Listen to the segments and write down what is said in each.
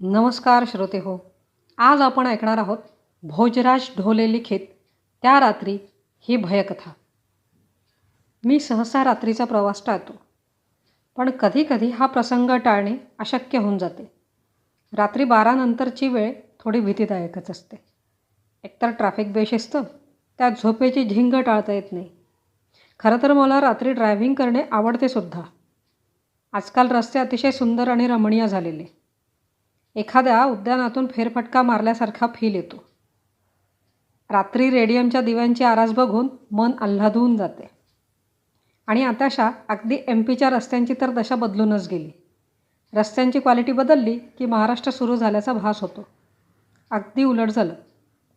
नमस्कार श्रोते हो आज आपण ऐकणार आहोत भोजराज ढोले लिखित त्या रात्री ही भयकथा. मी सहसा रात्रीचा प्रवास टाळतो पण कधीकधी हा प्रसंग टाळणे अशक्य होऊन जाते. रात्री बारानंतरची वेळ थोडी भीतीदायकच असते. एकतर ट्रॅफिक बेशिस्त त्यात झोपेची झिंग टाळता येत नाही. खरं तर मला रात्री ड्रायव्हिंग करणे आवडते सुद्धा. आजकाल रस्ते अतिशय सुंदर आणि रमणीय झालेले. एखाद्या उद्यानातून फेरफटका मारल्यासारखा फील येतो. रात्री रेडियमच्या दिव्यांची आरास बघून मन आल्हादून जाते. आणि आताशा अगदी एम पीच्या रस्त्यांची तर दशा बदलूनच गेली. रस्त्यांची क्वालिटी बदलली की महाराष्ट्र सुरू झाल्याचा भास होतो. अगदी उलट झालं.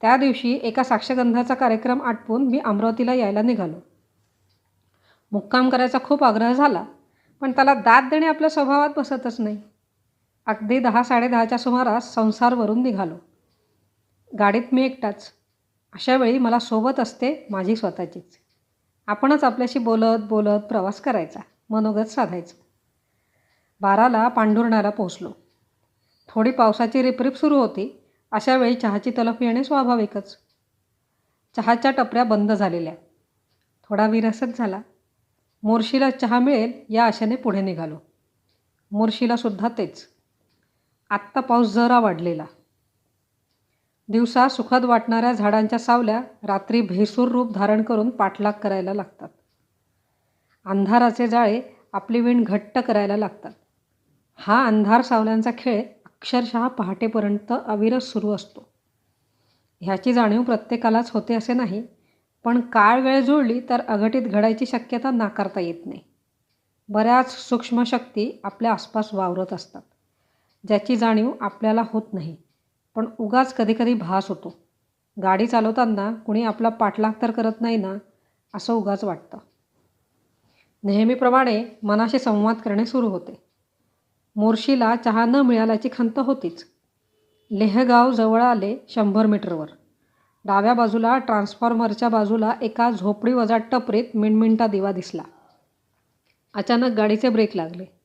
त्या दिवशी एका साक्षगंधाचा कार्यक्रम आटपून मी अमरावतीला यायला निघालो. मुक्काम करायचा खूप आग्रह झाला पण त्याला दाद देणे आपल्या स्वभावात बसतच नाही. अगदी दहा साडेदहाच्या सुमारास संसारवरून निघालो. गाडीत मी एकटाच. अशावेळी मला सोबत असते माझी स्वतःचीच. आपणच आपल्याशी बोलत बोलत प्रवास करायचा मनोगत साधायचं. बाराला पांढुर्ण्याला पोहोचलो. थोडी पावसाची रिपरिप सुरू होती. अशावेळी चहाची तलफ येणे स्वाभाविकच. चहाच्या टपऱ्या बंद झालेल्या. थोडा विरसच झाला. मोर्शीला चहा मिळेल या आशेने पुढे निघालो. मोर्शीलासुद्धा तेच. आत्ता पाऊस जरा वाढलेला. दिवसा सुखद वाटणाऱ्या झाडांच्या सावल्या रात्री भेसूर रूप धारण करून पाठलाग करायला लागतात. अंधाराचे जाळे आपली विण घट्ट करायला लागतात. हा अंधार सावल्यांचा खेळ अक्षरशः पहाटेपर्यंत अविरस सुरू असतो. ह्याची जाणीव प्रत्येकालाच होते असे नाही पण काळ वेळ जुळली तर अघटित घडायची शक्यता नाकारता येत नाही. बऱ्याच सूक्ष्म शक्ती आपल्या आसपास वावरत असतात. ज्याची जाणीव आपल्याला होत नाही. पण उगाच कधीकधी भास होतो. गाडी चालवताना कुणी आपला पाठलाग तर करत नाही ना असं उगाच वाटतं. नेहमीप्रमाणे मनाशी संवाद करणे सुरू होते. मोर्शीला चहा न मिळाल्याची खंत होतीच. लेहगाव जवळ आले शंभर मीटरवर. डाव्या बाजूला ट्रान्सफॉर्मरच्या बाजूला एका झोपडी वजा टपरीत मिणमिणटा दिवा दिसला. अचानक गाडीचे ब्रेक लागले.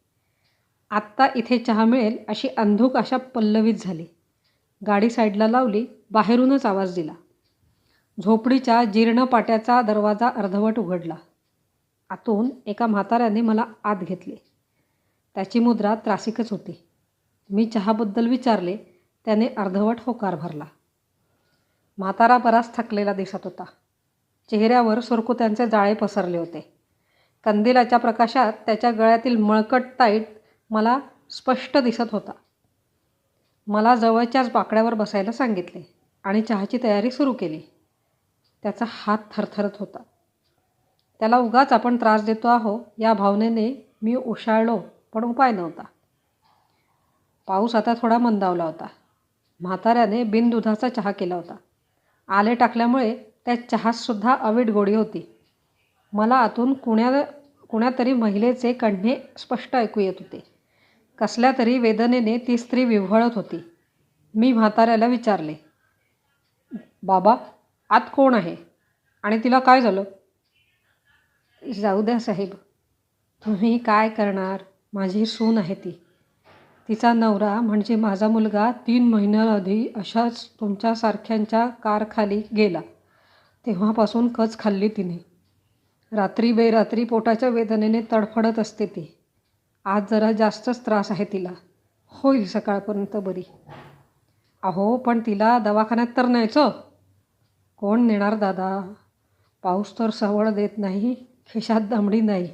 आत्ता इथे चहा मिळेल अशी अंधूक अशा पल्लवीत झाली. गाडी साईडला लावली बाहेरूनच आवाज दिला. झोपडीच्या जीर्ण पाट्याचा दरवाजा अर्धवट उघडला. आतून एका म्हाताऱ्याने मला आत घेतले. त्याची मुद्रा त्रासिकच होती. मी चहाबद्दल विचारले त्याने अर्धवट होकार भरला. म्हातारा बराच थकलेला दिसत होता. चेहऱ्यावर सुरकुत्यांचे जाळे पसरले होते. कंदिलाच्या प्रकाशात त्याच्या गळ्यातील मळकट ताईट मला स्पष्ट दिसत होता. मला जवळच्याच बाकड्यावर बसायला सांगितले आणि चहाची तयारी सुरू केली. त्याचा हात थरथरत होता. त्याला उगाच आपण त्रास देतो आहो या भावनेने मी उशाळलो पण उपाय नव्हता. पाऊस आता थोडा मंदावला होता. म्हाताऱ्याने बिनदुधाचा चहा केला होता. आले टाकल्यामुळे त्या चहातसुद्धा अवीट गोडी होती. मला आतून कुण्या कुणातरी महिलेचे कण्हे स्पष्ट ऐकू येत होते. कसल्या तरी वेदनेने ती स्त्री विव्हळत होती. मी म्हाताऱ्याला विचारले बाबा आत कोण आहे? आणि तिला काय झालं? जाऊ द्या साहेब तुम्ही काय करणार? माझी सून आहे ती. तिचा नवरा म्हणजे माझा मुलगा तीन महिन्याआधी अशाच तुमच्यासारख्यांच्या कारखाली गेला. तेव्हापासून कच खाल्ली तिने. रात्री बेरात्री पोटाच्या वेदनेने तडफडत असते ती. आज जरा जास्तच त्रास आहे तिला. होईल सकाळपर्यंत बरी. अहो पण तिला दवाखान्यात तर न्यायचं कोण नेणार दादा? पाऊस तर सवळ देत नाही खिशात दमडी नाही.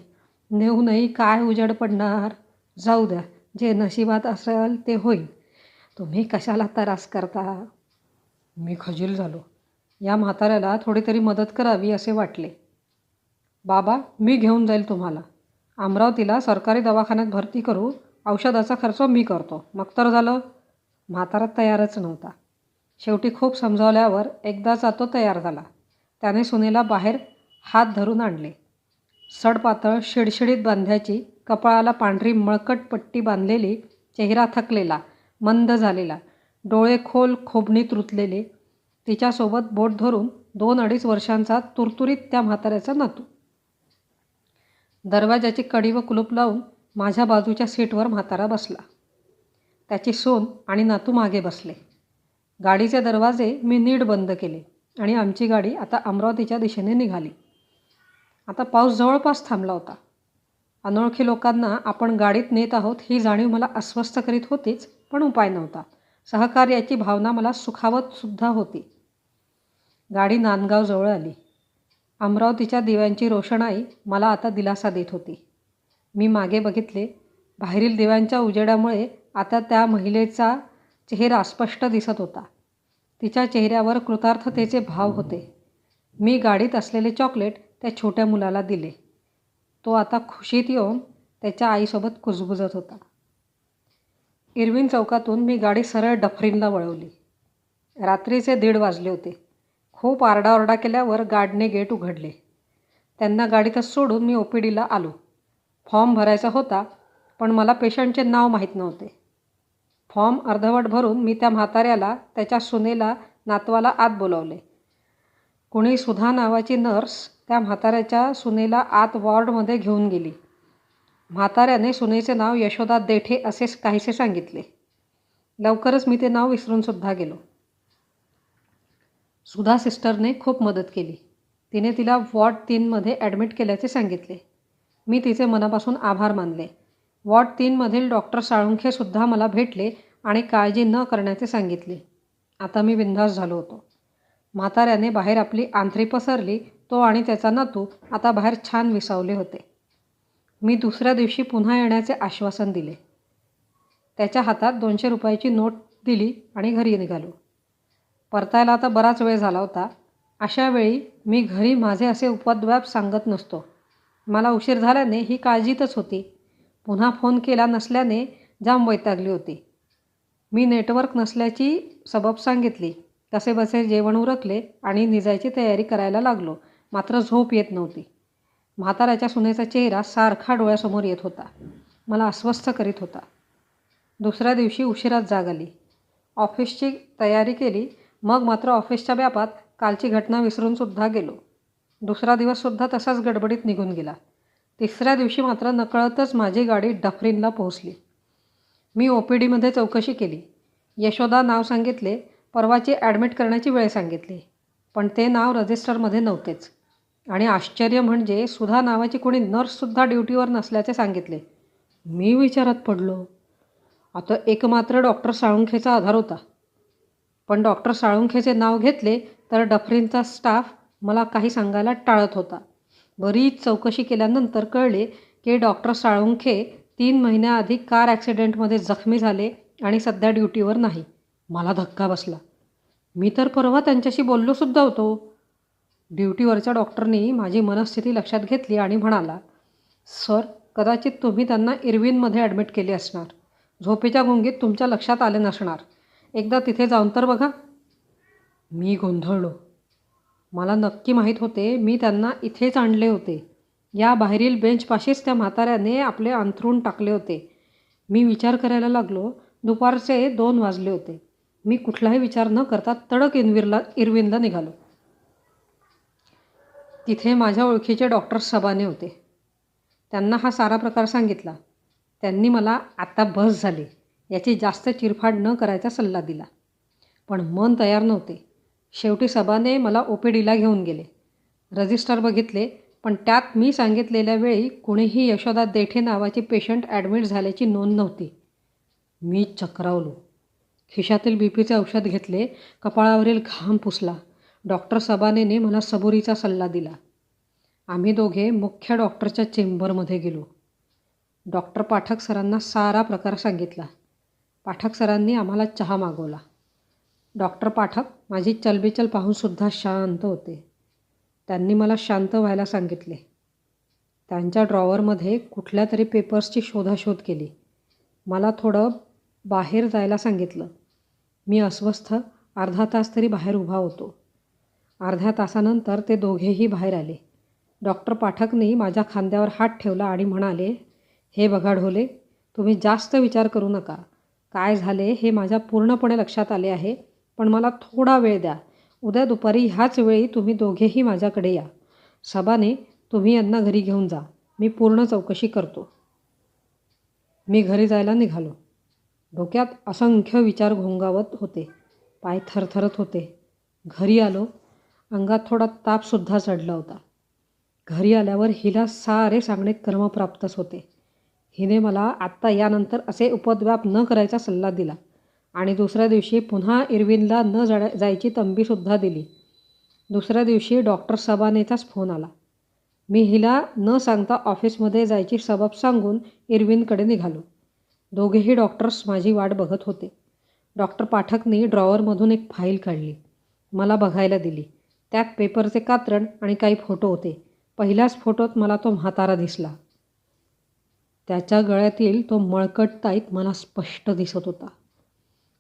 नेऊनही काय उजेड पडणार? जाऊ द्या जे नशिबात असेल ते होईल. तुम्ही कशाला त्रास करता? मी खजील झालो. या म्हाताऱ्याला थोडी तरी मदत करावी असे वाटले. बाबा मी घेऊन जाईल तुम्हाला. अमरावतीला सरकारी दवाखान्यात भरती करू औषधाचा खर्च मी करतो. मग तर झालं म्हातारा तयारच नव्हता. शेवटी खूप समजावल्यावर एकदाचा तो तयार झाला. त्याने सुनेला बाहेर हात धरून आणले. सडपातळ शिडशिडीत बांध्याची कपाळाला पांढरी मळकट पट्टी बांधलेली चेहरा थकलेला मंद झालेला डोळे खोल खोबणीत रुतलेले. तिच्यासोबत बोट धरून दोन अडीच वर्षांचा तुरतुरीत त्या म्हाताऱ्याचा नातू. दरवाजाची कडी व कुलूप लावून माझ्या बाजूच्या सीटवर म्हातारा बसला. त्याची सोन आणि नातू मागे बसले. गाडीचे दरवाजे मी नीट बंद केले आणि आमची गाडी आता अमरावतीच्या दिशेने निघाली. आता पाऊस जवळपास थांबला होता. अनोळखी लोकांना आपण गाडीत नेत आहोत ही जाणीव मला अस्वस्थ करीत होतीच पण उपाय नव्हता. सहकार्याची भावना मला सुखावतसुद्धा होती. गाडी नांदगावजवळ आली. अमरावतीच्या दिव्यांची रोषणाई मला आता दिलासा देत होती. मी मागे बघितले बाहेरील दिव्यांच्या उजेडामुळे आता त्या महिलेचा चेहरा स्पष्ट दिसत होता. तिच्या चेहऱ्यावर कृतार्थतेचे भाव होते. मी गाडीत असलेले चॉकलेट त्या छोट्या मुलाला दिले. तो आता खुशीत येऊन त्याच्या आईसोबत कुजबुजत होता. इरविन चौकातून मी गाडी सरळ डफरीनला वळवली. रात्रीचे दीड वाजले होते. खूप आरडाओरडा केल्यावर गार्डने गेट उघडले. त्यांना गाडीतच सोडून मी ओ पी डीला आलो. फॉर्म भरायचा होता पण मला पेशंटचे नाव माहीत नव्हते. फॉर्म अर्धवट भरून मी त्या म्हाताऱ्याला त्याच्या सुनेला नातवाला आत बोलावले. कुणी सुधा नावाची नर्स त्या म्हाताऱ्याच्या सुनेला आत वॉर्डमध्ये घेऊन गेली. म्हाताऱ्याने सुनेचे नाव यशोदा देठे असे काहीसे सांगितले. लवकरच मी ते नाव विसरूनसुद्धा गेलो. सुधा सिस्टरने खूप मदत केली. तिने तिला वॉर्ड तीनमध्ये ॲडमिट केल्याचे सांगितले. मी तिचे मनापासून आभार मानले. वॉर्ड तीनमधील डॉक्टर साळुंखेसुद्धा मला भेटले आणि काळजी न करण्याचे सांगितले. आता मी बिंदास झालो होतो. म्हाताऱ्याने बाहेर आपली आंथरी पसरली तो आणि त्याचा नातू आता बाहेर छान विसावले होते. मी दुसऱ्या दिवशी पुन्हा येण्याचे आश्वासन दिले. त्याच्या हातात दोनशे रुपयाची नोट दिली आणि घरी निघालो. परतायला आता बराच वेळ झाला होता. अशा वेळी मी घरी माझे असे उपद्व्याप सांगत नसतो. मला उशीर झाल्याने ही काळजीतच होती. पुन्हा फोन केला नसल्याने जाम वैतागली होती. मी नेटवर्क नसल्याची सबब सांगितली. कसे बसे जेवण उरकले आणि निजायची तयारी करायला लागलो. मात्र झोप येत नव्हती. म्हाताऱ्याच्या सुनेचा चेहरा सारखा डोळ्यासमोर येत होता. मला अस्वस्थ करीत होता. दुसऱ्या दिवशी उशिरात जाग आली. ऑफिसची तयारी केली. मग मात्र ऑफिसच्या व्यापात कालची घटना विसरूनसुद्धा गेलो. दुसरा दिवससुद्धा तसाच गडबडीत निघून गेला. तिसऱ्या दिवशी मात्र नकळतच माझी गाडी डफरीनला पोहोचली. मी ओ पी डीमध्ये चौकशी केली. यशोदा नाव सांगितले परवाची ॲडमिट करण्याची वेळ सांगितली पण ते नाव रजिस्टरमध्ये नव्हतेच. आणि आश्चर्य म्हणजे सुधा नावाची कोणी नर्ससुद्धा ड्युटीवर नसल्याचे सांगितले. मी विचारात पडलो. आता एकमात्र डॉक्टर साळुंखेचा आधार होता. पण डॉक्टर साळुंखेचे नाव घेतले तर डफरींचा स्टाफ मला काही सांगायला टाळत होता. बरीच चौकशी केल्यानंतर कळले की डॉक्टर साळुंखे तीन महिन्याआधी कार ॲक्सिडेंटमध्ये जखमी झाले आणि सध्या ड्युटीवर नाही. मला धक्का बसला. मी तर परवा त्यांच्याशी बोललोसुद्धा होतो. ड्युटीवरच्या डॉक्टरनी माझी मनस्थिती लक्षात घेतली आणि म्हणाला सर कदाचित तुम्ही त्यांना इरविनमध्ये ॲडमिट केले असणार. झोपेच्या गुंगीत तुमच्या लक्षात आले नसणार. एकदा तिथे जाऊन तर बघा. मी गोंधळलो. मला नक्की माहीत होते मी त्यांना इथेच आणले होते. या बाहेरील बेंचपाशीच त्या म्हाताऱ्याने आपले अंथरून टाकले होते. मी विचार करायला लागलो दुपारचे दोन वाजले होते. मी कुठलाही विचार न करता तडक इनविरला इरविनला निघालो. तिथे माझ्या ओळखीचे डॉक्टर सबाने होते. त्यांना हा सारा प्रकार सांगितला. त्यांनी मला आता बस झाली. याची जास्त चिरफाड न करायचा सल्ला दिला. पण मन तयार नव्हते. शेवटी सभाने मला ओ पी डीला घेऊन गेले. रजिस्टर बघितले पण त्यात मी सांगितलेल्या वेळी कुणीही यशोदा देठे नावाची पेशंट ॲडमिट झाल्याची नोंद नव्हती. मी चक्रावलो. खिशातील बी पीचे औषध घेतले कपाळावरील घाम पुसला. डॉक्टर सबानेने मला सबुरीचा सल्ला दिला. आम्ही दोघे मुख्य डॉक्टरच्या चेंबरमध्ये गेलो. डॉक्टर पाठक सरांना सारा प्रकार सांगितला. पाठक सरांनी आम्हाला चहा मागवला. डॉक्टर पाठक माझी चलबिचल पाहूनसुद्धा शांत होते. त्यांनी मला शांत व्हायला सांगितले. त्यांच्या ड्रॉवरमध्ये कुठल्या तरी पेपर्सची शोधाशोध केली. मला थोडं बाहेर जायला सांगितलं. मी अस्वस्थ अर्धा तास तरी बाहेर उभा होतो. अर्ध्या तासानंतर ते दोघेही बाहेर आले. डॉक्टर पाठकनी माझ्या खांद्यावर हात ठेवला आणि म्हणाले हे बघा ढोले तुम्ही जास्त विचार करू नका. काय झाले हे माझ्या पूर्णपणे लक्षात आले आहे. पण मला थोडा वेळ द्या. उद्या दुपारी ह्याच वेळी तुम्ही दोघेही माझ्याकडे या. सबाने तुम्ही यांना घरी घेऊन जा. मी पूर्ण चौकशी करतो. मी घरी जायला निघालो. डोक्यात असंख्य विचार घोंगावत होते. पाय थरथरत होते. घरी आलो. अंगात थोडा तापसुद्धा चढला होता. घरी आल्यावर हिला सारे सांगणे क्रमप्राप्तच होते. हिने मला आत्ता यानंतर असे उपद्व्याप न करायचा सल्ला दिला. आणि दुसऱ्या दिवशी पुन्हा इरविनला न जाण्या जायची तंबीसुद्धा दिली. दुसऱ्या दिवशी डॉक्टर सबानेचाच फोन आला. मी हिला न सांगता ऑफिसमध्ये जायची सबब सांगून इरविनकडे निघालो. दोघेही डॉक्टर्स माझी वाट बघत होते. डॉक्टर पाठकने ड्रॉवरमधून एक फाईल काढली. मला बघायला दिली. त्यात पेपरचे कात्रण आणि काही फोटो होते. पहिल्याच फोटोत मला तो म्हातारा दिसला. त्याच्या गळ्यातील तो मळकट ताईत मला स्पष्ट दिसत होता.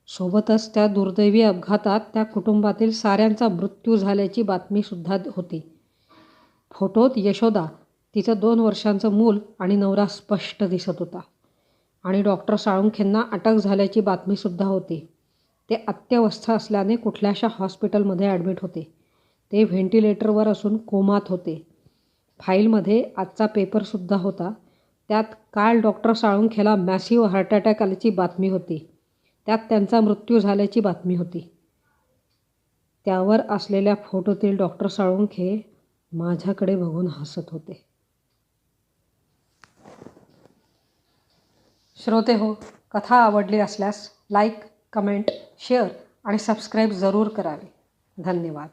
सोबतच त्या दुर्दैवी अपघातात त्या कुटुंबातील साऱ्यांचा मृत्यू झाल्याची बातमीसुद्धा होती. फोटोत यशोदा तिचं दोन वर्षांचं मूल आणि नवरा स्पष्ट दिसत होता. आणि डॉक्टर साळुंखेंना अटक झाल्याची बातमीसुद्धा होती. ते अत्यवस्था असल्याने कुठल्याशा हॉस्पिटलमध्ये ॲडमिट होते. ते व्हेंटिलेटरवर असून कोमात होते. फाईलमध्ये आजचा पेपरसुद्धा होता. त्यात काल डॉक्टर साळुंखेला मॅसिव्ह हार्ट अटॅक आल्याची बातमी होती. त्यात त्यांचा मृत्यू झाल्याची बातमी होती. त्यावर असलेल्या फोटोतील डॉक्टर साळुंखे माझ्याकडे बघून हसत होते. श्रोते हो कथा आवडली असल्यास लाईक कमेंट शेअर आणि सबस्क्राईब जरूर करावे. धन्यवाद.